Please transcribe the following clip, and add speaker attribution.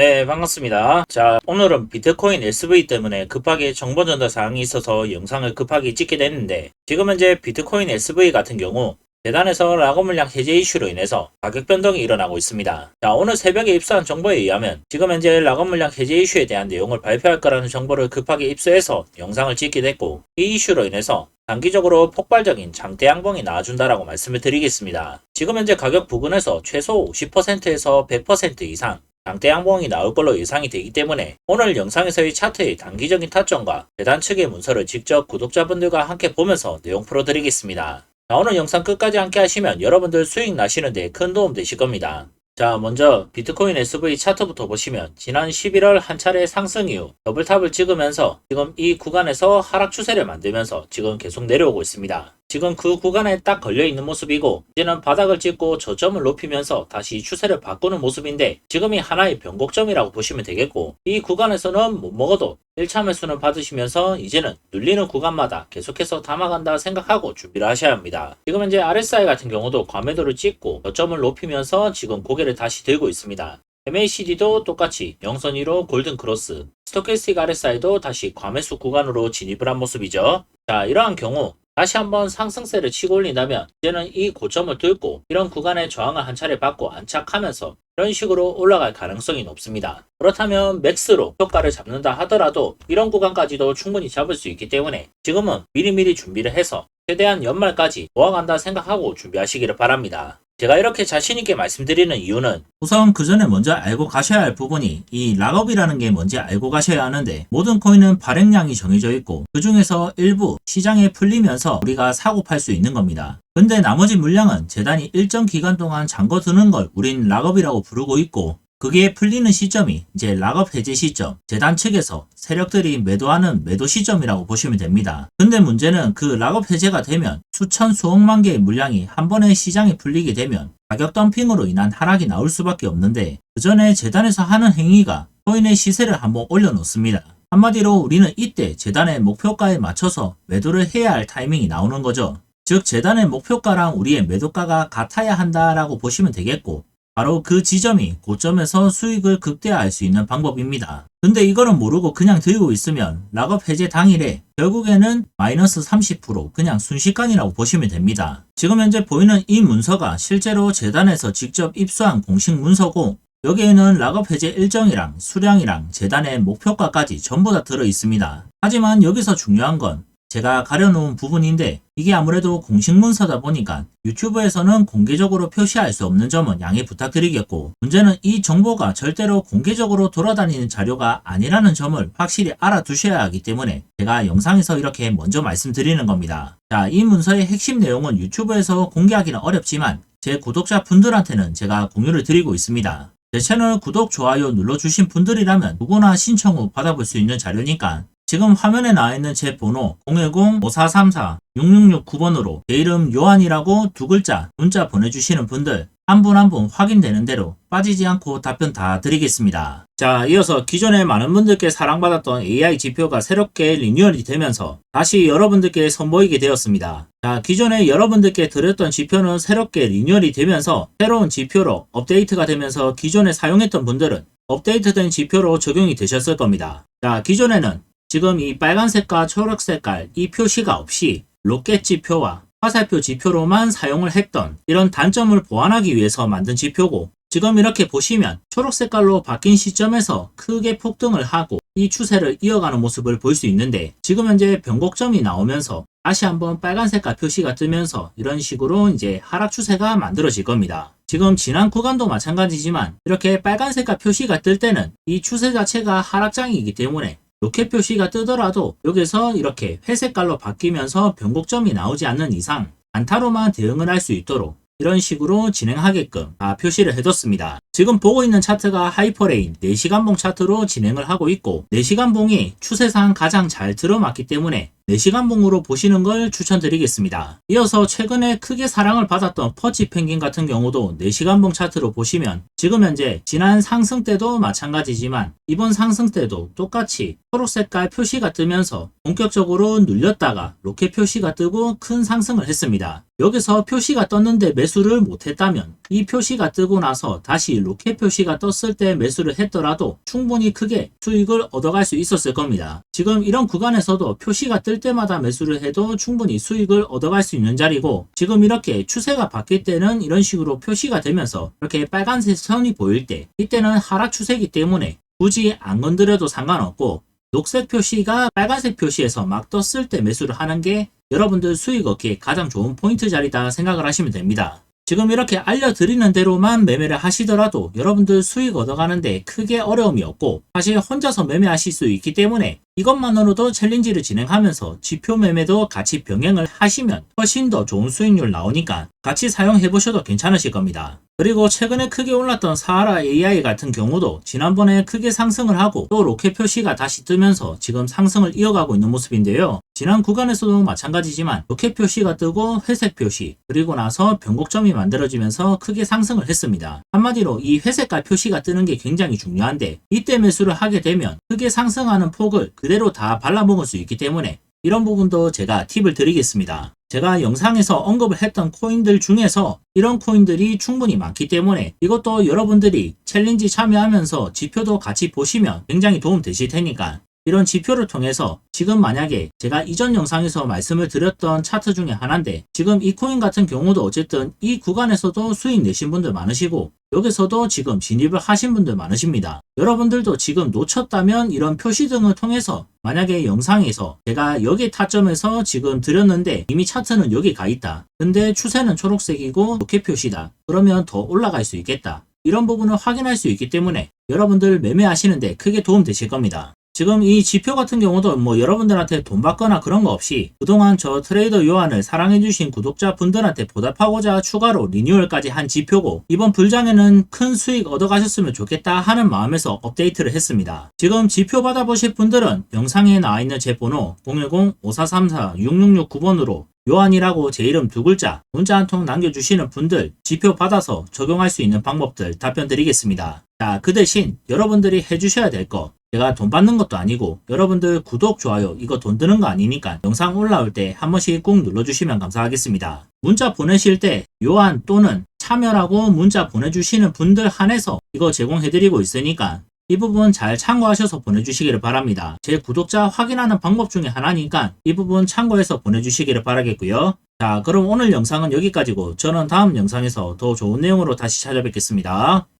Speaker 1: 네, 반갑습니다. 자, 오늘은 비트코인 SV 때문에 급하게 정보 전달 사항이 있어서 영상을 급하게 찍게 됐는데, 지금 현재 비트코인 SV 같은 경우, 재단에서 락업 물량 해제 이슈로 인해서 가격 변동이 일어나고 있습니다. 자, 오늘 새벽에 입수한 정보에 의하면 지금 현재 락업 물량 해제 이슈에 대한 내용을 발표할 거라는 정보를 급하게 입수해서 영상을 찍게 됐고, 이 이슈로 인해서 단기적으로 폭발적인 장대 양봉이 나와준다라고 말씀을 드리겠습니다. 지금 현재 가격 부근에서 최소 50%에서 100% 이상 장대 양봉이 나올 걸로 예상이 되기 때문에 오늘 영상에서의 차트의 단기적인 타점과 재단 측의 문서를 직접 구독자분들과 함께 보면서 내용 풀어드리겠습니다. 자, 오늘 영상 끝까지 함께 하시면 여러분들 수익 나시는데 큰 도움 되실 겁니다. 자, 먼저 비트코인 SV 차트부터 보시면 지난 11월 한 차례 상승 이후 더블탑을 찍으면서 지금 이 구간에서 하락 추세를 만들면서 지금 계속 내려오고 있습니다. 지금 그 구간에 딱 걸려 있는 모습이고 이제는 바닥을 찍고 저점을 높이면서 다시 추세를 바꾸는 모습인데 지금이 하나의 변곡점이라고 보시면 되겠고 이 구간에서는 못 먹어도 1차 매수는 받으시면서 이제는 눌리는 구간마다 계속해서 담아간다 생각하고 준비를 하셔야 합니다. 지금 현재 RSI 같은 경우도 과매도를 찍고 저점을 높이면서 지금 고개를 다시 들고 있습니다. MACD도 똑같이 영선 위로 골든 크로스, 스토캐스틱 RSI도 다시 과매수 구간으로 진입을 한 모습이죠. 자, 이러한 경우 다시 한번 상승세를 치고 올린다면 이제는 이 고점을 뚫고 이런 구간의 저항을 한 차례 받고 안착하면서 이런 식으로 올라갈 가능성이 높습니다. 그렇다면 맥스로 효과를 잡는다 하더라도 이런 구간까지도 충분히 잡을 수 있기 때문에 지금은 미리미리 준비를 해서 최대한 연말까지 모아간다 생각하고 준비하시기를 바랍니다. 제가 이렇게 자신있게 말씀드리는 이유는 우선 그 전에 먼저 알고 가셔야 할 부분이 이 락업이라는 게 뭔지 알고 가셔야 하는데 모든 코인은 발행량이 정해져 있고 그 중에서 일부 시장에 풀리면서 우리가 사고 팔 수 있는 겁니다. 근데 나머지 물량은 재단이 일정 기간 동안 잠궈 두는 걸 우린 락업이라고 부르고 있고 그게 풀리는 시점이 이제 락업 해제 시점, 재단 측에서 세력들이 매도하는 매도 시점이라고 보시면 됩니다. 근데 문제는 그 락업 해제가 되면 수천 수억만 개의 물량이 한 번에 시장에 풀리게 되면 가격 덤핑으로 인한 하락이 나올 수밖에 없는데 그 전에 재단에서 하는 행위가 코인의 시세를 한번 올려놓습니다. 한마디로 우리는 이때 재단의 목표가에 맞춰서 매도를 해야 할 타이밍이 나오는 거죠. 즉 재단의 목표가랑 우리의 매도가가 같아야 한다라고 보시면 되겠고 바로 그 지점이 고점에서 수익을 극대화할 수 있는 방법입니다. 근데 이거는 모르고 그냥 들고 있으면 락업 해제 당일에 결국에는 마이너스 30% 그냥 순식간이라고 보시면 됩니다. 지금 현재 보이는 이 문서가 실제로 재단에서 직접 입수한 공식 문서고 여기에는 락업 해제 일정이랑 수량이랑 재단의 목표가까지 전부 다 들어 있습니다. 하지만 여기서 중요한 건 제가 가려놓은 부분인데 이게 아무래도 공식 문서다 보니까 유튜브에서는 공개적으로 표시할 수 없는 점은 양해 부탁드리겠고 문제는 이 정보가 절대로 공개적으로 돌아다니는 자료가 아니라는 점을 확실히 알아두셔야 하기 때문에 제가 영상에서 이렇게 먼저 말씀드리는 겁니다. 자, 이 문서의 핵심 내용은 유튜브에서 공개하기는 어렵지만 제 구독자 분들한테는 제가 공유를 드리고 있습니다. 제 채널 구독, 좋아요 눌러주신 분들이라면 누구나 신청 후 받아볼 수 있는 자료니까 지금 화면에 나와 있는 제 번호 010-5434-6669번으로 제 이름 요한이라고 두 글자 문자 보내주시는 분들 한 분 한 분 확인되는 대로 빠지지 않고 답변 다 드리겠습니다. 자, 이어서 기존에 많은 분들께 사랑받았던 AI 지표가 새롭게 리뉴얼이 되면서 다시 여러분들께 선보이게 되었습니다. 자, 기존에 여러분들께 드렸던 지표는 새롭게 리뉴얼이 되면서 새로운 지표로 업데이트가 되면서 기존에 사용했던 분들은 업데이트된 지표로 적용이 되셨을 겁니다. 자, 기존에는 지금 이 빨간색과 초록색깔 이 표시가 없이 로켓 지표와 화살표 지표로만 사용을 했던 이런 단점을 보완하기 위해서 만든 지표고 지금 이렇게 보시면 초록색깔로 바뀐 시점에서 크게 폭등을 하고 이 추세를 이어가는 모습을 볼 수 있는데 지금 현재 변곡점이 나오면서 다시 한번 빨간색깔 표시가 뜨면서 이런 식으로 이제 하락 추세가 만들어질 겁니다. 지금 지난 구간도 마찬가지지만 이렇게 빨간색깔 표시가 뜰 때는 이 추세 자체가 하락장이기 때문에 로켓 표시가 뜨더라도 여기서 이렇게 회색깔로 바뀌면서 변곡점이 나오지 않는 이상 안타로만 대응을 할 수 있도록 이런 식으로 진행하게끔 다 표시를 해뒀습니다. 지금 보고 있는 차트가 하이퍼레인 4시간봉 차트로 진행을 하고 있고 4시간봉이 추세상 가장 잘 들어맞기 때문에 4시간봉으로 보시는 걸 추천드리겠습니다. 이어서 최근에 크게 사랑을 받았던 퍼치 펭귄 같은 경우도 4시간봉 차트로 보시면 지금 현재 지난 상승 때도 마찬가지지만 이번 상승 때도 똑같이 초록 색깔 표시가 뜨면서 본격적으로 눌렸다가 로켓 표시가 뜨고 큰 상승을 했습니다. 여기서 표시가 떴는데 매수를 못했다면 이 표시가 뜨고 나서 다시 로켓 표시가 떴을 때 매수를 했더라도 충분히 크게 수익을 얻어갈 수 있었을 겁니다. 지금 이런 구간에서도 표시가 뜰 때마다 매수를 해도 충분히 수익을 얻어갈 수 있는 자리고 지금 이렇게 추세가 바뀔 때는 이런 식으로 표시가 되면서 이렇게 빨간색 선이 보일 때 이때는 하락 추세이기 때문에 굳이 안 건드려도 상관없고 녹색 표시가 빨간색 표시에서 막 떴을 때 매수를 하는 게 여러분들 수익 얻기에 가장 좋은 포인트 자리다 생각을 하시면 됩니다. 지금 이렇게 알려드리는 대로만 매매를 하시더라도 여러분들 수익 얻어가는데 크게 어려움이 없고 사실 혼자서 매매하실 수 있기 때문에 이것만으로도 챌린지를 진행하면서 지표 매매도 같이 병행을 하시면 훨씬 더 좋은 수익률 나오니까 같이 사용해 보셔도 괜찮으실 겁니다. 그리고 최근에 크게 올랐던 사하라 AI 같은 경우도 지난번에 크게 상승을 하고 또 로켓 표시가 다시 뜨면서 지금 상승을 이어가고 있는 모습인데요. 지난 구간에서도 마찬가지지만 로켓 표시가 뜨고 회색 표시 그리고 나서 변곡점이 만들어지면서 크게 상승을 했습니다. 한마디로 이 회색깔 표시가 뜨는 게 굉장히 중요한데 이때 매수를 하게 되면 크게 상승하는 폭을 그대로 다 발라먹을 수 있기 때문에 이런 부분도 제가 팁을 드리겠습니다. 제가 영상에서 언급을 했던 코인들 중에서 이런 코인들이 충분히 많기 때문에 이것도 여러분들이 챌린지 참여하면서 지표도 같이 보시면 굉장히 도움 되실 테니까 이런 지표를 통해서 지금 만약에 제가 이전 영상에서 말씀을 드렸던 차트 중에 하나인데 지금 이 코인 같은 경우도 어쨌든 이 구간에서도 수익 내신 분들 많으시고 여기서도 지금 진입을 하신 분들 많으십니다. 여러분들도 지금 놓쳤다면 이런 표시 등을 통해서 만약에 영상에서 제가 여기 타점에서 지금 드렸는데 이미 차트는 여기 가 있다. 근데 추세는 초록색이고 로켓 표시다. 그러면 더 올라갈 수 있겠다. 이런 부분을 확인할 수 있기 때문에 여러분들 매매하시는데 크게 도움 되실 겁니다. 지금 이 지표 같은 경우도 뭐 여러분들한테 돈 받거나 그런 거 없이 그동안 저 트레이더 요한을 사랑해주신 구독자 분들한테 보답하고자 추가로 리뉴얼까지 한 지표고 이번 불장에는 큰 수익 얻어가셨으면 좋겠다 하는 마음에서 업데이트를 했습니다. 지금 지표 받아보실 분들은 영상에 나와 있는 제 번호 010-5434-6669번으로 요한이라고 제 이름 두 글자 문자 한 통 남겨주시는 분들 지표 받아서 적용할 수 있는 방법들 답변 드리겠습니다. 자, 그 대신 여러분들이 해주셔야 될 거 제가 돈 받는 것도 아니고 여러분들 구독, 좋아요 이거 돈 드는 거 아니니까 영상 올라올 때 한 번씩 꼭 눌러주시면 감사하겠습니다. 문자 보내실 때 요한 또는 참여라고 문자 보내주시는 분들 한해서 이거 제공해드리고 있으니까 이 부분 잘 참고하셔서 보내주시기를 바랍니다. 제 구독자 확인하는 방법 중에 하나니까 이 부분 참고해서 보내주시기를 바라겠고요. 자 그럼 오늘 영상은 여기까지고 저는 다음 영상에서 더 좋은 내용으로 다시 찾아뵙겠습니다.